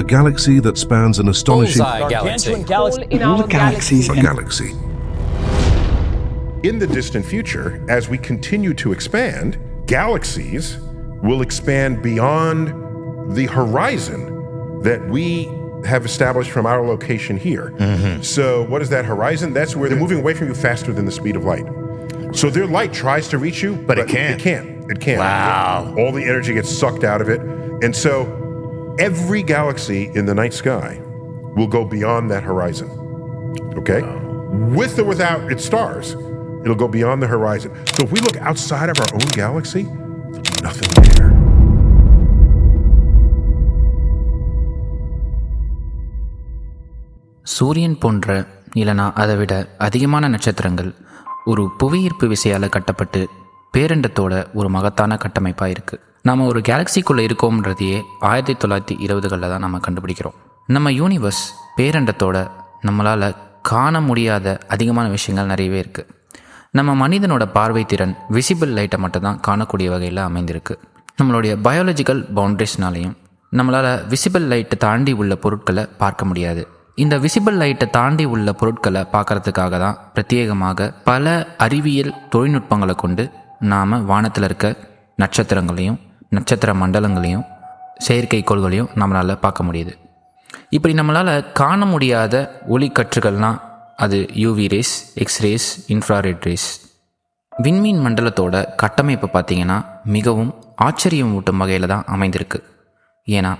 a galaxy that spans an astonishing Bullseye Galaxy. Galaxy. in All our the galaxies galaxy. a galaxy. In the distant future, as we continue to expand, galaxies will expand beyond the horizon that we have established from our location here. Mm-hmm. So, what is that horizon? That's where they're moving away from you faster than the speed of light. So, their light tries to reach you, But it can't. It can't. It can't. Wow. All the energy gets sucked out of it. And so, every galaxy in the night sky will go beyond that horizon. Okay? With or without its stars, it'll go beyond the horizon. So if we look outside of our own galaxy, nothing there. சூரியன் போன்ற இல்லைனா அதை விட அதிகமான நட்சத்திரங்கள் ஒரு புவியீர்ப்பு விசையால் கட்டப்பட்டு பேரண்டத்தோட ஒரு மகத்தான கட்டமைப்பாக இருக்குது நம்ம ஒரு கேலக்சிக்குள்ளே இருக்கோம்ன்றதையே ஆயிரத்தி தொள்ளாயிரத்தி இருபதுகளில் தான் நம்ம கண்டுபிடிக்கிறோம். நம்ம யூனிவர்ஸ் பேரண்டத்தோட நம்மளால் காண முடியாத அதிகமான விஷயங்கள் நிறையவே இருக்குது நம்ம மனிதனோட பார்வை திறன் விசிபிள் லைட்டை மட்டும் தான் காணக்கூடிய வகையில் அமைந்திருக்கு. நம்மளுடைய பயாலஜிக்கல் பவுண்ட்ரிஸ்னாலையும் நம்மளால் விசிபிள் லைட்டை தாண்டி உள்ள பொருட்களை பார்க்க முடியாது. இந்த விசிபிள் லைட்டை தாண்டி உள்ள பொருட்களை பார்க்கறதுக்காக தான் பிரத்யேகமாக பல அறிவியல் தொழில்நுட்பங்களை கொண்டு நாம் வானத்தில் இருக்க நட்சத்திரங்களையும் நட்சத்திர மண்டலங்களையும் செயற்கைக்கோள்களையும் நம்மளால் பார்க்க முடியுது. இப்படி நம்மளால் காண முடியாத ஒளிக்கற்றுகள்னால் அது UV rays X rays infrared rays விண்மீன் மண்டலத்தோட கட்டமைப்பு பார்த்திங்கன்னா மிகவும் ஆச்சரியம் ஊட்டும் வகையில் தான் அமைந்திருக்கு. ஏன்னா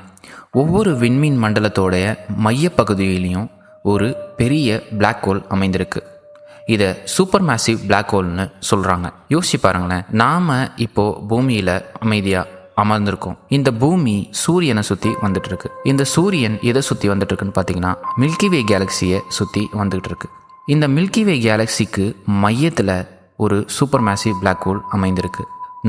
ஒவ்வொரு விண்மீன் மண்டலத்தோடைய மையப்பகுதியிலையும் ஒரு பெரிய பிளாக் ஹோல் அமைந்திருக்கு. இதை சூப்பர் மேசிவ் பிளாக் ஹோல்னு சொல்கிறாங்க யோசிச்சு பாருங்களேன் நாம் இப்போது பூமியில் அமைதியாக அமர்ந்திருக்கும். இந்த பூமி சூரியனை சுற்றி வந்துட்டு இருக்கு இந்த சூரியன் எதை சுற்றி வந்துட்டு இருக்குன்னு பார்த்தீங்கன்னா மில்கி வே கேலக்சியை சுற்றி வந்துகிட்டு இருக்கு இந்த மில்கி வே கேலக்சிக்கு மையத்தில் ஒரு சூப்பர் மேசிவ் பிளாக் ஹோல் அமைந்திருக்கு.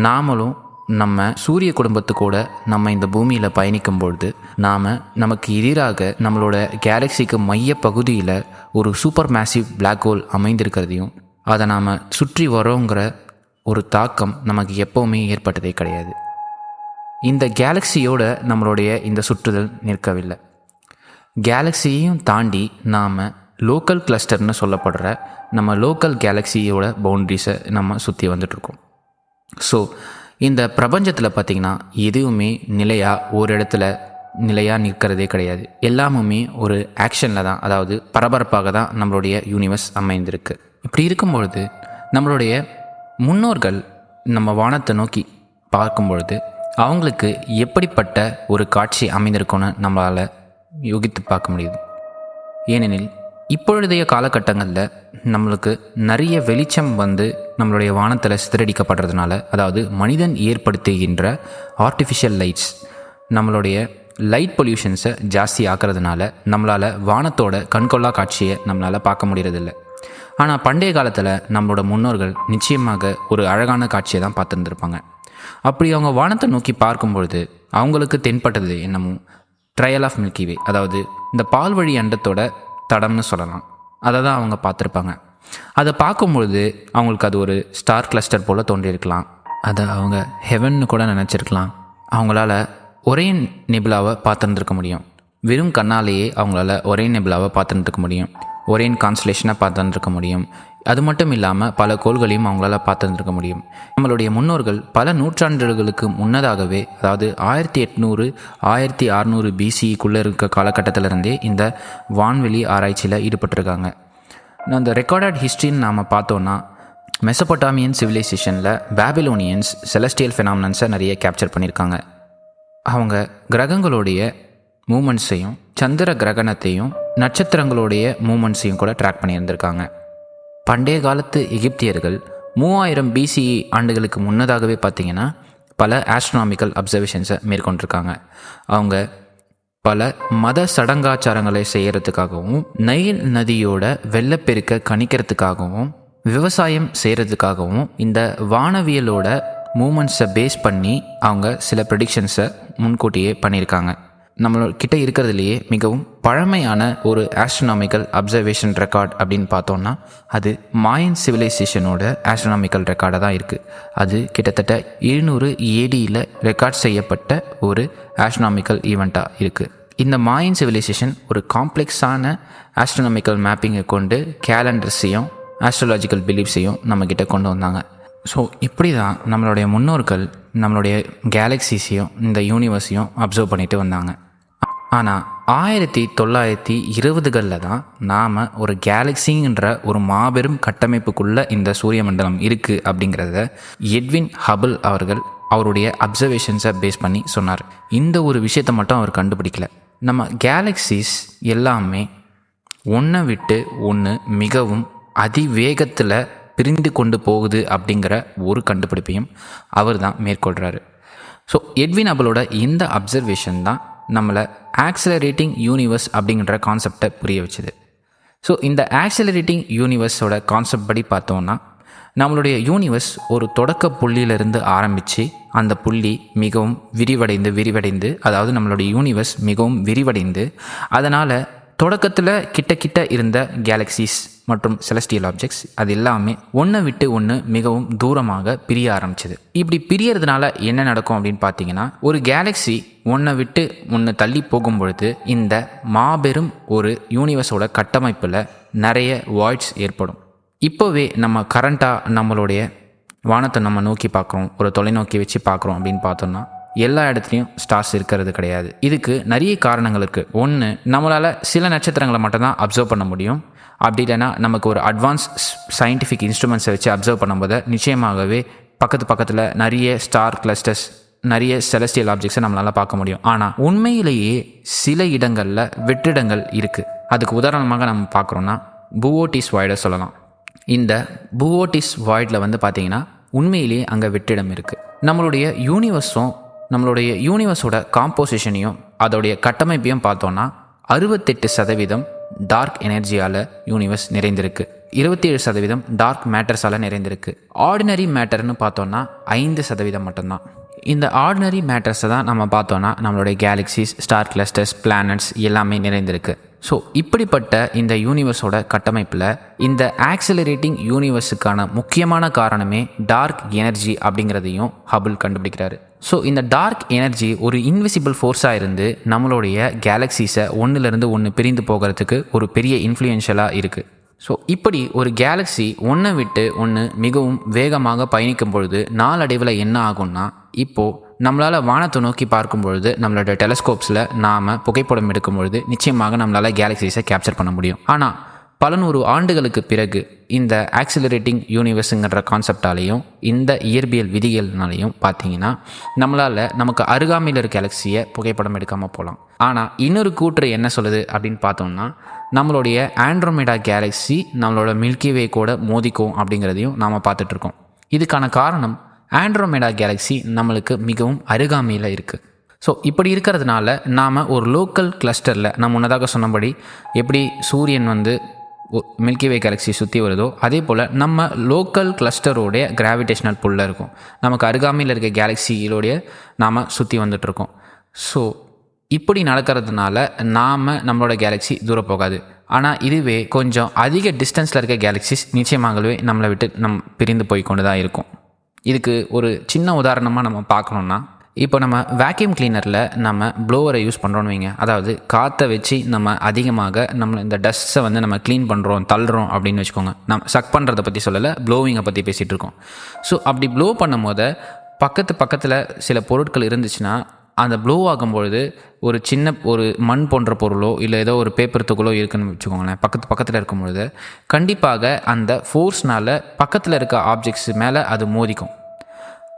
நாமளும் நம்ம சூரிய குடும்பத்துக்கூட நம்ம இந்த பூமியில் பயணிக்கும் பொழுது நாம் நமக்கு எதிராக நம்மளோட கேலக்சிக்கு மைய பகுதியில் ஒரு சூப்பர் மேசிவ் பிளாக் ஹோல் அமைந்திருக்கிறதையும் அதை நாம் சுற்றி வரோங்கிற ஒரு தாக்கம் நமக்கு எப்போவுமே ஏற்பட்டதே கிடையாது. இந்த கேலக்சியோட நம்மளுடைய இந்த சுற்றுதல் நிற்கவில்லை. கேலக்சியையும் தாண்டி நாம் லோக்கல் கிளஸ்டர்னு சொல்லப்படுற நம்ம லோக்கல் கேலக்சியோட பவுண்ட்ரிஸை நம்ம சுற்றி வந்துட்ருக்கோம் ஸோ இந்த பிரபஞ்சத்தில் பார்த்திங்கன்னா எதுவுமே நிலையாக ஒரு இடத்துல நிலையாக நிற்கிறதே கிடையாது. எல்லாமுமே ஒரு ஆக்ஷனில் தான் அதாவது பரபரப்பாக தான் நம்மளுடைய யூனிவர்ஸ் அமைந்திருக்கு. இப்படி இருக்கும் பொழுது நம்மளுடைய முன்னோர்கள் நம்ம வானத்தை நோக்கி பார்க்கும் பொழுது அவங்களுக்கு எப்படிப்பட்ட ஒரு காட்சி அமைந்திருக்கும்னு நம்மளால் யோகித்து பார்க்க முடியுது. ஏனெனில் இப்பொழுதைய காலகட்டங்களில் நம்மளுக்கு நிறைய வெளிச்சம் வந்து நம்மளுடைய வானத்தில் சிதறடிக்கப்படுறதுனால அதாவது மனிதன் ஏற்படுத்துகின்ற ஆர்டிஃபிஷியல் லைட்ஸ் நம்மளுடைய லைட் பொல்யூஷன்ஸை ஜாஸ்தி ஆக்கிறதுனால நம்மளால் வானத்தோட கண்கொள்ளா காட்சியை நம்மளால் பார்க்க முடியறதில்ல. ஆனால் பண்டைய காலத்தில் நம்மளோட முன்னோர்கள் நிச்சயமாக ஒரு அழகான காட்சியை தான் பார்த்துருந்துருப்பாங்க. அப்படி அவங்க வானத்தை நோக்கி பார்க்கும்பொழுது அவங்களுக்கு தென்பட்டது என்னமோ ட்ரையல் ஆஃப் மில்கிவே அதாவது இந்த பால்வழி அண்டத்தோட தடம்னு சொல்லலாம். அதை தான் அவங்க பார்த்துருப்பாங்க. அதை பார்க்கும்பொழுது அவங்களுக்கு அது ஒரு ஸ்டார் கிளஸ்டர் போல் தோன்றியிருக்கலாம். அதை அவங்க ஹெவன்னு கூட நினச்சிருக்கலாம். அவங்களால ஒரே நிபுலாவை பார்த்துருந்துருக்க முடியும். வெறும் கண்ணாலேயே அவங்களால ஒரே நெபிலாவை பார்த்துருந்துருக்க முடியும். ஒரே கான்ஸ்டலேஷனாக பார்த்துருந்துருக்க முடியும். அது மட்டும் இல்லாமல் பல கோள்களையும் அவங்களால பார்த்துருந்துருக்க முடியும். நம்மளுடைய முன்னோர்கள் பல நூற்றாண்டுகளுக்கு முன்னதாகவே அதாவது ஆயிரத்தி எட்நூறு ஆயிரத்தி அறநூறு பிசிக்குள்ளே இருக்க காலகட்டத்திலிருந்தே இந்த வான்வெளி ஆராய்ச்சியில் ஈடுபட்டிருக்காங்க. அந்த ரெக்கார்டட் ஹிஸ்ட்ரின்னு நாம் பார்த்தோன்னா மெசபொட்டாமியன் சிவிலைசேஷனில் பேபிலோனியன்ஸ் செலஸ்டியல் ஃபெனாமினன்ஸை நிறைய கேப்சர் பண்ணியிருக்காங்க. அவங்க கிரகங்களுடைய மூமெண்ட்ஸையும் சந்திர கிரகணத்தையும் நட்சத்திரங்களுடைய மூமெண்ட்ஸையும் கூட ட்ராக் பண்ணியிருந்திருக்காங்க. பண்டைய காலத்து எகிப்தியர்கள் மூவாயிரம் பிசிஇ ஆண்டுகளுக்கு முன்னதாகவே பார்த்திங்கன்னா பல ஆஸ்ட்ரானாமிக்கல் அப்சர்வேஷன்ஸை மேற்கொண்டிருக்காங்க. அவங்க பல மத சடங்காச்சாரங்களை செய்கிறதுக்காகவும் நைல் நதியோட வெள்ளப்பெருக்க கணிக்கிறதுக்காகவும் விவசாயம் செய்கிறதுக்காகவும் இந்த வானவியலோட மூமெண்ட்ஸை பேஸ் பண்ணி அவங்க சில ப்ரெடிக்ஷன்ஸை முன்கூட்டியே பண்ணியிருக்காங்க. நம்மளோட இருக்கிறதுலையே மிகவும் பழமையான ஒரு ஆஸ்ட்ரோனாமிக்கல் அப்சர்வேஷன் ரெக்கார்ட் அப்படின்னு பார்த்தோம்னா அது மாயன் சிவிலைசேஷனோட ஆஸ்ட்ரோனாமிக்கல் ரெக்கார்டாக தான் இருக்குது அது கிட்டத்தட்ட இருநூறு ஏடியில் ரெக்கார்ட் செய்யப்பட்ட ஒரு ஆஸ்ட்ரோனாமிக்கல் ஈவெண்ட்டாக இருக்குது இந்த மாயன் சிவிலைசேஷன் ஒரு காம்ப்ளெக்ஸான ஆஸ்ட்ரோனாமிக்கல் மேப்பிங்கை கொண்டு கேலண்டர்ஸையும் ஆஸ்ட்ரோலாஜிக்கல் பிலீஃப்ஸையும் நம்மக்கிட்ட கொண்டு வந்தாங்க. ஸோ இப்படி தான் நம்மளுடைய முன்னோர்கள் நம்மளுடைய கேலக்சிஸையும் இந்த யூனிவர்ஸையும் அப்சர்வ் பண்ணிட்டு வந்தாங்க. ஆனால் ஆயிரத்தி தொள்ளாயிரத்தி இருபதுகளில் தான் நாம் ஒரு கேலக்சிங்கிற ஒரு மாபெரும் கட்டமைப்புக்குள்ளே இந்த சூரிய மண்டலம் இருக்குது அப்படிங்கிறத எட்வின் ஹபிள் அவர்கள் அவருடைய அப்சர்வேஷன்ஸை பேஸ் பண்ணி சொன்னார். இந்த ஒரு விஷயத்தை மட்டும் அவர் கண்டுபிடிக்கல. நம்ம கேலக்சிஸ் எல்லாமே ஒன்றை விட்டு ஒன்று மிகவும் அதிவேகத்தில் பிரிந்து கொண்டு போகுது அப்படிங்கிற ஒரு கண்டுபிடிப்பையும் அவர் தான் மேற்கொள்கிறாரு ஸோ எட்வின் அபலோட இந்த அப்சர்வேஷன் தான் நம்மளை ஆக்சலரேட்டிங் யூனிவர்ஸ் அப்படிங்கிற கான்செப்டை புரிய வச்சுது. ஸோ இந்த ஆக்சலரேட்டிங் யூனிவர்ஸோட கான்செப்ட் படி பார்த்தோம்னா நம்மளுடைய யூனிவர்ஸ் ஒரு தொடக்க புள்ளியிலிருந்து ஆரம்பித்து அந்த புள்ளி மிகவும் விரிவடைந்து விரிவடைந்து அதாவது நம்மளுடைய யூனிவர்ஸ் மிகவும் விரிவடைந்து அதனால் தொடக்கத்தில் கிட்ட கிட்ட இருந்த கேலக்சிஸ் மற்றும் செலஸ்டியல் ஆப்ஜெக்ட்ஸ் அது எல்லாமே ஒன்றை விட்டு ஒன்று மிகவும் தூரமாக பிரிய ஆரம்பிச்சது. இப்படி பிரியறதுனால என்ன நடக்கும் அப்படின்னு பார்த்தீங்கன்னா ஒரு கேலக்ஸி ஒன்றை விட்டு ஒன்று தள்ளி போகும் பொழுது இந்த மாபெரும் ஒரு யூனிவர்ஸோட கட்டமைப்பில் நிறைய வாய்ட்ஸ் ஏற்படும். இப்போவே நம்ம கரண்ட்டாக நம்மளுடைய வானத்தை நம்ம நோக்கி பார்க்குறோம் ஒரு தொலைநோக்கி வச்சு பார்க்குறோம் அப்படின்னு பார்த்தோம்னா எல்லா இடத்துலையும் ஸ்டார்ஸ் இருக்கிறது கிடையாது. இதுக்கு நிறைய காரணங்கள் இருக்குது ஒன்று நம்மளால் சில நட்சத்திரங்களை மட்டும்தான் அப்சர்வ் பண்ண முடியும். அப்படி இல்லைன்னா நமக்கு ஒரு அட்வான்ஸ் சயின்டிஃபிக் இன்ஸ்ட்ருமெண்ட்ஸை வச்சு அப்சர்வ் பண்ணும்போது நிச்சயமாகவே பக்கத்து பக்கத்தில் நிறைய ஸ்டார் கிளஸ்டர்ஸ் நிறைய செலஸ்டியல் ஆப்ஜெக்ட்ஸை நம்மளால் பார்க்க முடியும். ஆனால் உண்மையிலேயே சில இடங்களில் வெற்றிடங்கள் இருக்குது அதுக்கு உதாரணமாக நம்ம பார்க்குறோன்னா புவோட்டிஸ் வாய்டை சொல்லலாம். இந்த புவோட்டிஸ் வாய்டில் வந்து பார்த்திங்கன்னா உண்மையிலேயே அங்கே வெற்றிடம் இருக்குது நம்மளுடைய யூனிவர்ஸும் நம்மளுடைய யூனிவர்ஸோட காம்போசிஷனையும் அதோடைய கட்டமைப்பையும் பார்த்தோன்னா அறுபத்தெட்டு சதவீதம் டார்க் எனர்ஜியால் யூனிவர்ஸ் நிறைந்திருக்கு. இருபத்தி ஏழு சதவீதம் டார்க் மேட்டர்ஸால் நிறைந்திருக்கு. ஆர்டினரி மேட்டர்னு பார்த்தோன்னா ஐந்து சதவீதம் மட்டும்தான். இந்த ஆர்டினரி மேட்டர்ஸை தான் நம்ம பார்த்தோன்னா நம்மளுடைய கேலக்சிஸ் ஸ்டார் கிளஸ்டர்ஸ் பிளானட்ஸ் எல்லாமே நிறைந்திருக்கு. ஸோ இப்படிப்பட்ட இந்த யூனிவர்ஸோட கட்டமைப்பில் இந்த ஆக்சிலரேட்டிங் யூனிவர்ஸுக்கான முக்கியமான காரணமே டார்க் எனர்ஜி அப்படிங்கிறதையும் ஹபுல் கண்டுபிடிக்கிறாரு. ஸோ இந்த டார்க் எனர்ஜி ஒரு இன்விசிபிள் ஃபோர்ஸாக இருந்து நம்மளுடைய கேலக்ஸிஸை ஒன்றுலேருந்து ஒன்று பிரிந்து போகிறதுக்கு ஒரு பெரிய இன்ஃப்ளூயன்ஷியலாக இருக்குது ஸோ இப்படி ஒரு கேலக்ஸி ஒன்றை விட்டு ஒன்று மிகவும் வேகமாக பயணிக்கும் பொழுது நாளடைவில் என்ன ஆகும்னா இப்போது நம்மளால் வானத்தை நோக்கி பார்க்கும் பொழுது நம்மளோட டெலஸ்கோப்ஸில் நாம் புகைப்படம் எடுக்கும் பொழுது நிச்சயமாக நம்மளால் கேலக்ஸிஸை கேப்சர் பண்ண முடியும். ஆனால் பல நூறு ஆண்டுகளுக்கு பிறகு இந்த ஆக்சிலரேட்டிங் யூனிவர்ஸுங்கிற கான்செப்டாலேயும் இந்த இயற்பியல் விதிகள்னாலையும் பார்த்தீங்கன்னா நம்மளால் நமக்கு அருகாமையில் இருக்க கேலக்ஸியை புகைப்படம் எடுக்காமல் போகலாம் ஆனால் இன்னொரு கூற்று என்ன சொல்லுது அப்படின்னு பார்த்தோம்னா நம்மளுடைய ஆண்ட்ரோமேடா கேலக்ஸி நம்மளோட மில்கிவே கூட மோதிக்கும் அப்படிங்கிறதையும் நாம் பார்த்துட்ருக்கோம் இதுக்கான காரணம் ஆண்ட்ரோமேடா கேலக்ஸி நம்மளுக்கு மிகவும் அருகாமையில் இருக்குது ஸோ இப்படி இருக்கிறதுனால நாம் ஒரு லோக்கல் கிளஸ்டரில் நம்ம முன்னதாக சொன்னபடி எப்படி சூரியன் வந்து மில்கிவே கேலக்ஸி சுற்றி வருதோ அதே போல் நம்ம லோக்கல் கிளஸ்டரோடைய கிராவிடேஷனல் புல்லில் இருக்கும். நமக்கு அருகாமையில் இருக்க கேலக்சியிலோடைய நாம் சுற்றி வந்துட்டுருக்கோம். ஸோ இப்படி நடக்கிறதுனால நாம் நம்மளோட கேலக்ஸி தூரம் போகாது. ஆனால் இதுவே கொஞ்சம் அதிக டிஸ்டன்ஸில் இருக்க கேலக்ஸிஸ் நிச்சயமாகவே நம்மளை விட்டு நம் பிரிந்து போய் கொண்டு தான் இருக்கும். இதுக்கு ஒரு சின்ன உதாரணமாக நம்ம பார்க்கணுன்னா இப்போ நம்ம வேக்யூம் கிளீனரில் நம்ம ப்ளோவரை யூஸ் பண்ணுறோன்னு வைங்க. அதாவது காற்றை வச்சு நம்ம அதிகமாக நம்ம இந்த டஸ்ட்டை வந்து நம்ம க்ளீன் பண்ணுறோம் தள்ளுறோம் அப்படின்னு வச்சுக்கோங்க. நம்ம சக் பண்ணுறதை பற்றி சொல்லலை ப்ளோவிங்கை பற்றி பேசிகிட்டு இருக்கோம். ஸோ அப்படி ப்ளோ பண்ணும் போது பக்கத்து பக்கத்தில் சில பொருட்கள் இருந்துச்சுன்னா அந்த ப்ளோ ஆகும்பொழுது ஒரு சின்ன ஒரு மண் போன்ற பொருளோ இல்லை ஏதோ ஒரு பேப்பர் துகளோ இருக்குன்னு வச்சுக்கோங்களேன். பக்கத்து பக்கத்தில் இருக்கும் பொழுது கண்டிப்பாக அந்த ஃபோர்ஸ்னால் பக்கத்தில் இருக்க ஆப்ஜெக்ட்ஸ் மேலே அது மோதிக்கும்.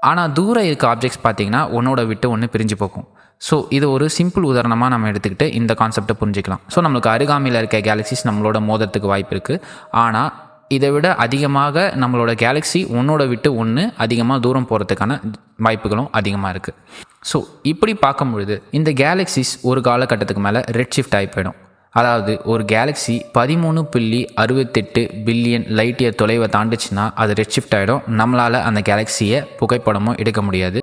ஆனால் தூரம் இருக்க ஆப்ஜெக்ட்ஸ் பார்த்தீங்கன்னா ஒன்றோட விட்டு ஒன்று பிரிஞ்சு போகும். ஸோ இது ஒரு சிம்பிள் உதாரணமாக நம்ம எடுத்துக்கிட்டு இந்த கான்செப்டை புரிஞ்சிக்கலாம். ஸோ நம்மளுக்கு அருகாமையில் இருக்க கேலக்சிஸ் நம்மளோட மோதத்துக்கு வாய்ப்பு இருக்குது ஆனால் இதை விட அதிகமாக நம்மளோட கேலக்ஸி ஒன்றோட விட்டு ஒன்று அதிகமாக தூரம் போகிறதுக்கான வாய்ப்புகளும் அதிகமாக இருக்குது ஸோ இப்படி பார்க்கும் பொழுது இந்த கேலக்சிஸ் ஒரு காலகட்டத்துக்கு மேலே ரெட் ஷிஃப்ட் ஆகி போயிடும். அதாவது ஒரு கேலக்ஸி பதிமூணு புள்ளி அறுபத்தெட்டு பில்லியன் லைட் இயர் தொலைவை தாண்டுச்சுன்னா அது ரெட் ஷிஃப்ட் ஆகிடும் நம்மளால் அந்த கேலக்ஸியை புகைப்படமும் எடுக்க முடியாது.